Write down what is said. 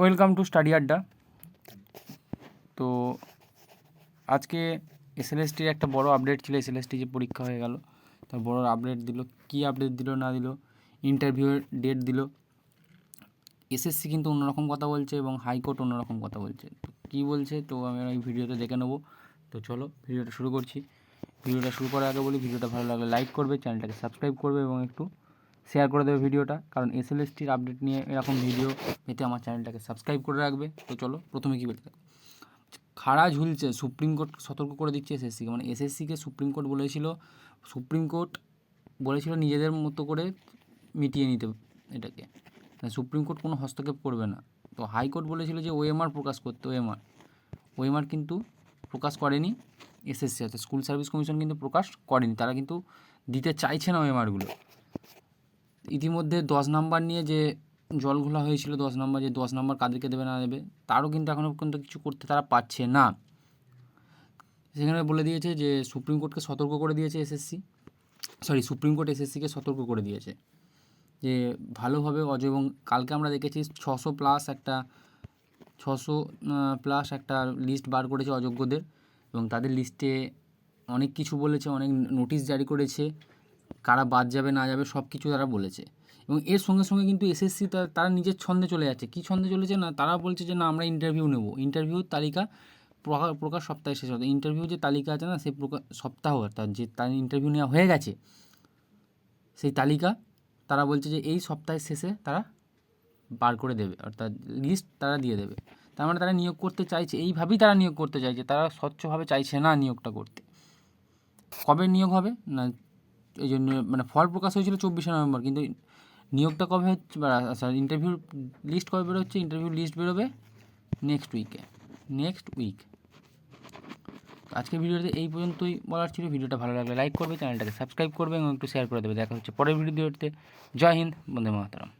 Welcome to study আড্ডা। তো আজকে এসএলএসটির একটা বড় আপডেট ছিল এসএলএসটি যে পরীক্ষা হয়ে গেল, তার বড় আপডেট দিল, কী আপডেট দিল না দিল ইন্টারভিউয়ের ডেট দিল। এসএসসি কিন্তু অন্যরকম কথা বলছে এবং হাইকোর্ট অন্যরকম কথা বলছে। তো কী বলছে, তো আমি এই ভিডিওতে দেখে নেব। তো চলো, ভিডিওটা শুরু করছি। ভিডিওটা শুরু করার আগে বলি, ভিডিওটা ভালো লাগলে লাইক করবে চ্যানেলটাকে সাবস্ক্রাইব করবে এবং একটু শেয়ার করে দেবে ভিডিওটা। কারণ এস এসএলএসটির আপডেট নিয়ে এরকম ভিডিও পেতে আমার চ্যানেলটাকে সাবস্ক্রাইব করে রাখবে। তো চলো, প্রথমে কী বলতে খাড়া ঝুলছে, সুপ্রিম কোর্ট সতর্ক করে দিচ্ছে এসএসসিকে মানে এসএসসিকে সুপ্রিম কোর্ট বলেছিল, সুপ্রিম কোর্ট বলেছিল নিজেদের মতো করে মিটিয়ে নিতে এটাকে। মানে সুপ্রিম কোর্ট কোনো হস্তক্ষেপ করবে না। তো হাইকোর্ট বলেছিল যে ওএমআর প্রকাশ করতে ওএমআর ওএমআর কিন্তু প্রকাশ করেনি এসএসসি অর্থাৎ স্কুল সার্ভিস কমিশন কিন্তু প্রকাশ করেনি। তারা কিন্তু দিতে চাইছে না ওএমআরগুলো ইতিমধ্যে দশ নাম্বার নিয়ে যে জলঘোলা হয়েছিল, দশ নাম্বার যে দশ নাম্বার কাদেরকে দেবে না দেবে, তারও কিন্তু এখনও পর্যন্ত কিছু করতে তারা পারছে না। সেখানে বলে দিয়েছে যে সুপ্রিম কোর্টকে সতর্ক করে দিয়েছে এসএসসি, সরি, সুপ্রিম কোর্ট এসএসসিকে সতর্ক করে দিয়েছে যে ভালোভাবে অজ, এবং কালকে আমরা দেখেছি ছশো প্লাস একটা, ছশো প্লাস একটা লিস্ট বার করেছে অযোগ্যদের এবং তাদের লিস্টে অনেক কিছু বলেছে, অনেক নোটিশ জারি করেছে। কারা বাদ যাবে, না যাবে সব কিছু তারা বলেছে। এবং এর সঙ্গে সঙ্গে কিন্তু এসএসসি তারা নিজের ছন্দে চলে যাচ্ছে। কী ছন্দে চলেছে না, তারা বলছে যে, না, আমরা ইন্টারভিউ নেব। ইন্টারভিউর তালিকা প্রকাশ সপ্তাহে শেষ হবে। ইন্টারভিউ যে তালিকা আছে না সেই প্রকাশ সপ্তাহ অর্থাৎ যে তার ইন্টারভিউ নেওয়া হয়ে গেছে, সেই তালিকা তারা বলছে যে, এই সপ্তাহের শেষে তারা বার করে দেবে। অর্থাৎ লিস্ট তারা দিয়ে দেবে। তার মানে তারা নিয়োগ করতে চাইছে, এইভাবেই তারা নিয়োগ করতে চাইছে। তারা স্বচ্ছভাবে চাইছে না নিয়োগটা করতে। কবে নিয়োগ হবে? না এই জন্য মানে ফল প্রকাশ হয়েছিল চব্বিশে নভেম্বর, কিন্তু নিয়োগটা কবে হচ্ছে আচ্ছা ইন্টারভিউ লিস্ট কবে বেরোচ্ছে? ইন্টারভিউ লিস্ট বেরোবে নেক্সট উইকে নেক্সট উইক আজকে ভিডিওতে এই পর্যন্তই বলার ছিল। ভিডিওটা ভালো লাগলে লাইক করবে চ্যানেলটাকে সাবস্ক্রাইব করবে এবং একটু শেয়ার করে দেবে। দেখা হচ্ছে পরের ভিডিওতে জয় হিন্দ, বন্দে মাতারাম।